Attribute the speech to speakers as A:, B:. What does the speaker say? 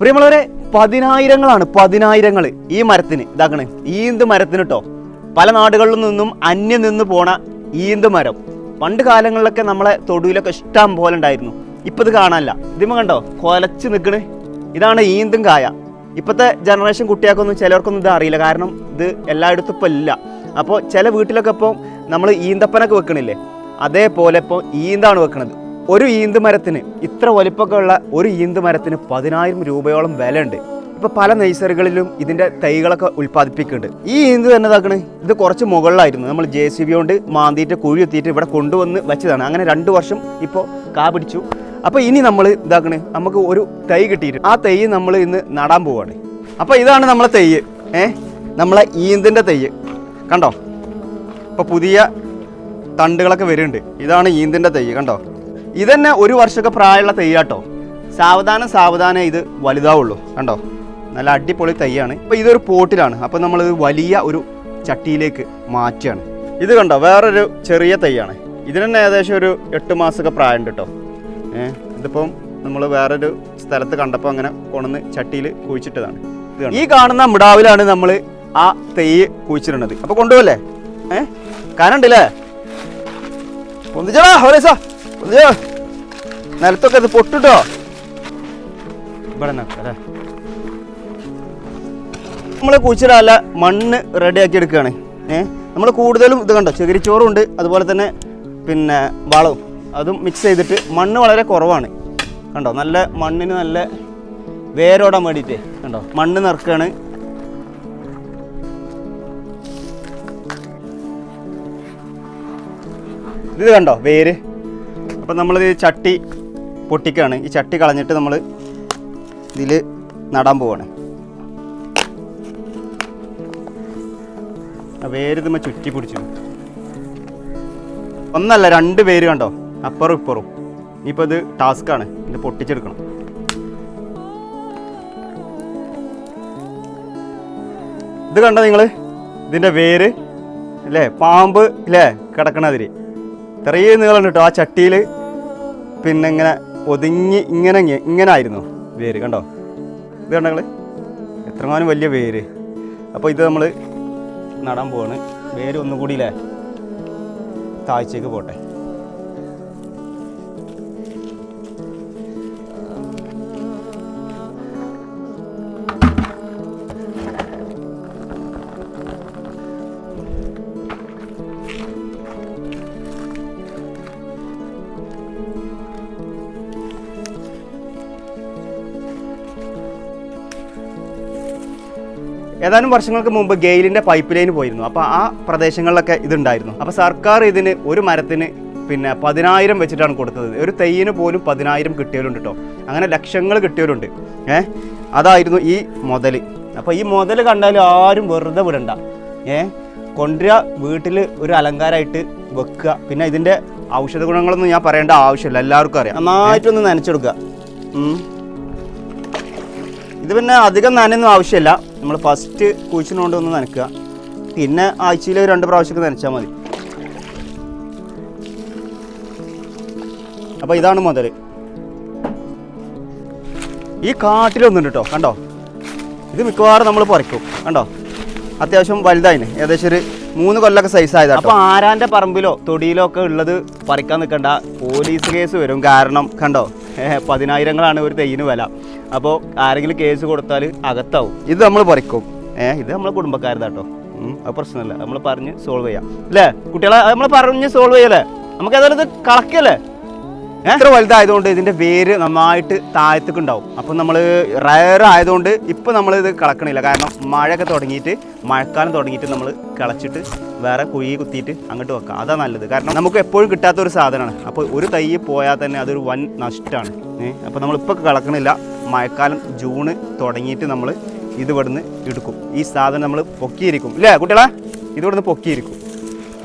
A: പ്രിയമുള്ളവരെ പതിനായിരങ്ങളാണ് പതിനായിരങ്ങൾ ഈ മരത്തിന്. ഇതാക്കണ് ഈന്ത് മരത്തിന് കേട്ടോ പല നാടുകളിൽ നിന്നും അന്യം നിന്ന് പോണ ഈന്ത് മരം. പണ്ട് കാലങ്ങളിലൊക്കെ നമ്മളെ തൊടുവിലൊക്കെ ഇഷ്ടം പോലെ ഉണ്ടായിരുന്നു. ഇപ്പം ഇത് കാണാനില്ല. ഇതിമ കണ്ടോ? കൊലച്ച് നിൽക്കണ് ഇതാണ് ഈന്തും കായ. ഇപ്പോഴത്തെ ജനറേഷൻ കുട്ടികൾക്കൊന്നും ചിലർക്കൊന്നും ഇത് അറിയില്ല. കാരണം ഇത് എല്ലായിടത്തും ഇപ്പം ഇല്ല. അപ്പോൾ ചില വീട്ടിലൊക്കെ ഇപ്പോൾ നമ്മൾ ഈന്തപ്പനൊക്കെ വെക്കണില്ലേ? അതേപോലെ ഇപ്പോൾ ഈന്താണ് വെക്കണത്. ഒരു ഈന്ത് മരത്തിന് ഇത്ര വലിപ്പമൊക്കെ ഉള്ള ഒരു ഈന്ത് മരത്തിന് പതിനായിരം രൂപയോളം വില ഉണ്ട് ഇപ്പൊ പല നഴ്സറികളിലും ഇതിന്റെ തൈകളൊക്കെ ഉൽപ്പാദിപ്പിക്കുന്നുണ്ട്. ഈ ഈന്ത് തന്നെ ഇതാക്കണ്? ഇത് കുറച്ച് മുകളിലായിരുന്നു. നമ്മൾ ജെ സി ബി കൊണ്ട് മാന്തിയിട്ട് കുഴി എത്തിയിട്ട് ഇവിടെ കൊണ്ടുവന്ന് വെച്ചതാണ്. അങ്ങനെ രണ്ട് വർഷം ഇപ്പോൾ കാ പിടിച്ചു. അപ്പോൾ ഇനി നമ്മൾ ഇതാക്കണ്? നമുക്ക് ഒരു തൈ കിട്ടിയിട്ട് ആ തൈ നമ്മൾ ഇന്ന് നടാൻ പോവാണ്. അപ്പോൾ ഇതാണ് നമ്മളെ തൈ. ഏ? നമ്മളെ ഈന്തിന്റെ തൈ. കണ്ടോ? ഇപ്പോൾ പുതിയ തണ്ടുകളൊക്കെ വരുന്നുണ്ട്. ഇതാണ് ഈന്തിന്റെ തൈ. കണ്ടോ? ഇതന്നെ ഒരു വർഷമൊക്കെ പ്രായമുള്ള തൈയാട്ടോ സാവധാനം സാവധാനം ഇത് വലുതാവുള്ളൂ. കണ്ടോ? നല്ല അടിപൊളി തൈയാണ് അപ്പോൾ ഇതൊരു പോട്ടിലാണ്. അപ്പോൾ നമ്മൾ വലിയ ഒരു ചട്ടിയിലേക്ക് മാറ്റുകയാണ്. ഇത് കണ്ടോ? വേറൊരു ചെറിയ തൈയാണ് ഇതിന് ഏകദേശം ഒരു എട്ട് മാസമൊക്കെ പ്രായമുണ്ട് കേട്ടോ. ഏഹ് ഇതിപ്പം നമ്മൾ വേറൊരു സ്ഥലത്ത് കണ്ടപ്പോൾ അങ്ങനെ കൊണന്ന് ചട്ടിയിൽ കുഴിച്ചിട്ടതാണ്. ഇത്. ഈ കാണുന്ന മിടാവിലാണ് നമ്മൾ ആ തൈ കുഴിച്ചിട്ടുള്ളത് അപ്പോൾ കൊണ്ടുപോകല്ലേ ഏഹ് കാനുണ്ടല്ലേ? ഒന്നിച്ചടാ ഹോരേസാ നിലത്തൊക്കെ ഇത് പൊട്ടിട്ടോ? ഇവിടെ നിൽക്കല്ലേ നമ്മൾ കുഴിച്ചിടാല്ല മണ്ണ് റെഡിയാക്കി എടുക്കുകയാണ്. ഏഹ് നമ്മൾ കൂടുതലും ഇത് കണ്ടോ? ചകിരിച്ചോറും ഉണ്ട് അതുപോലെ തന്നെ പിന്നെ വളവും. അതും മിക്സ് ചെയ്തിട്ട് മണ്ണ് വളരെ കുറവാണ്. കണ്ടോ? നല്ല മണ്ണിന് നല്ല വേരോടാൻ വേണ്ടിയിട്ട്. കണ്ടോ? മണ്ണ് നിറക്കുകയാണ് ഇത് കണ്ടോ? വേര്. അപ്പം ഈ ചട്ടി പൊട്ടിക്കുകയാണ്. ഈ ചട്ടി കളഞ്ഞിട്ട് നമ്മൾ ഇതിൽ നടാൻ പോവാണ്. ആ വേര് നമ്മൾ ചുറ്റി പിടിച്ചു. ഒന്നല്ല രണ്ട് പേര് കണ്ടോ? അപ്പുറം ഇപ്പുറം. ഇനിയിപ്പോൾ ഇത് ടാസ്ക്കാണ് ഇത് പൊട്ടിച്ചെടുക്കണം. ഇത് കണ്ടോ നിങ്ങൾ ഇതിന്റെ വേര് അല്ലേ? പാമ്പ് അല്ലേ? കിടക്കണതിരി ഇത്രയും നീളം കിട്ടും ആ ചട്ടിയിൽ പിന്നെ ഇങ്ങനെ ഒതുങ്ങി ഇങ്ങനെ ഇങ്ങനെ ആയിരുന്നു വേര് കണ്ടോ? ഇത് കണ്ടോ നിങ്ങൾ എത്രമാനം വലിയ വേര്. അപ്പോൾ ഇത് നമ്മൾ നടാൻ പോവാണ്. വേര് ഒന്നും കൂടി ഇല്ലേ? താഴ്ചയ്ക്ക് പോട്ടെ. ഏതാനും വർഷങ്ങൾക്ക് മുമ്പ് ഗെയിലിന്റെ പൈപ്പ് ലൈൻ പോയിരുന്നു. അപ്പോൾ ആ പ്രദേശങ്ങളിലൊക്കെ ഇതുണ്ടായിരുന്നു. അപ്പോൾ സർക്കാർ ഇതിന് ഒരു മരത്തിന് പിന്നെ പതിനായിരം വെച്ചിട്ടാണ് കൊടുത്തത്. ഒരു തെയ്യിന് പോലും പതിനായിരം കിട്ടിയവരുണ്ട് കേട്ടോ അങ്ങനെ ലക്ഷങ്ങൾ കിട്ടിയവരുണ്ട്. ഏഹ് അതായിരുന്നു ഈ മുതൽ അപ്പോൾ ഈ മുതൽ കണ്ടാൽ ആരും വെറുതെ വിടണ്ട. ഏഹ് കൊണ്ടുവരിക വീട്ടിൽ ഒരു അലങ്കാരമായിട്ട് വെക്കുക. പിന്നെ ഇതിന്റെ ഔഷധ ഗുണങ്ങളൊന്നും ഞാൻ പറയേണ്ട ആവശ്യമില്ല. എല്ലാവർക്കും അറിയാം. നന്നായിട്ടൊന്ന് നനച്ചെടുക്കുക. ഇത് പിന്നെ അധികം നനയൊന്നും ആവശ്യമില്ല. നമ്മൾ ഫസ്റ്റ് കുഴിച്ചിനോണ്ട് ഒന്ന് നനക്കുക പിന്നെ ആഴ്ചയിൽ രണ്ട് പ്രാവശ്യമൊക്കെ നനച്ചാൽ മതി. അപ്പോൾ ഇതാണ് മുതൽ ഈ കാട്ടിലൊന്നുണ്ട് കേട്ടോ കണ്ടോ? ഇത് മിക്കവാറും നമ്മൾ പറിക്കും കണ്ടോ? അത്യാവശ്യം വലുതായിന്. ഏകദേശം ഒരു മൂന്ന് കൊല്ലൊക്കെ സൈസ് ആയതാണ് അപ്പോൾ ആരാന്റെ പറമ്പിലോ തൊടിയിലോ ഒക്കെ ഉള്ളത് പറിക്കാൻ നിൽക്കണ്ട പോലീസ് കേസ് വരും. കാരണം കണ്ടോ? പതിനായിരങ്ങളാണ് ഒരു തെയ്യിന് വില. അപ്പോൾ ആരെങ്കിലും കേസ് കൊടുത്താൽ അകത്താവും. ഇത് നമ്മൾ പറിക്കും. ഏഹ് ഇത് നമ്മളെ കുടുംബക്കാരതാട്ടോ അത് പ്രശ്നമല്ല നമ്മൾ പറഞ്ഞ് സോൾവ് ചെയ്യാം. അല്ലേ? കുട്ടികളെ നമ്മൾ പറഞ്ഞ് സോൾവ് ചെയ്യല്ലേ? നമുക്ക് അതായത് ഇത് കളക്കല്ലേ? എത്ര വലുതായതുകൊണ്ട് ഇതിന്റെ വേര് നന്നായിട്ട് താഴത്തേക്ക് ഉണ്ടാവും അപ്പം നമ്മൾ റയർ ആയതുകൊണ്ട് ഇപ്പം നമ്മൾ ഇത് കളക്കണില്ല. കാരണം മഴയൊക്കെ തുടങ്ങിയിട്ട് മഴക്കാലം തുടങ്ങിയിട്ട് നമ്മൾ കളച്ചിട്ട് വേറെ കുഴി കുത്തിയിട്ട് അങ്ങോട്ട് വെക്കാം. അതാ നല്ലത്. കാരണം നമുക്ക് എപ്പോഴും കിട്ടാത്ത ഒരു സാധനമാണ്. അപ്പോൾ ഒരു തൈ പോയാൽ തന്നെ അതൊരു വൻ നഷ്ടമാണ് നമ്മൾ നമ്മളിപ്പോൾ കളക്കണില്ല. മഴക്കാലം ജൂണ് തുടങ്ങിയിട്ട് നമ്മൾ ഇത് ഇവിടുന്ന് എടുക്കും. ഈ സാധനം നമ്മൾ പൊക്കിയിരിക്കും. അല്ലേ കുട്ടികളെ? ഇത് ഇവിടുന്ന് പൊക്കിയിരിക്കും.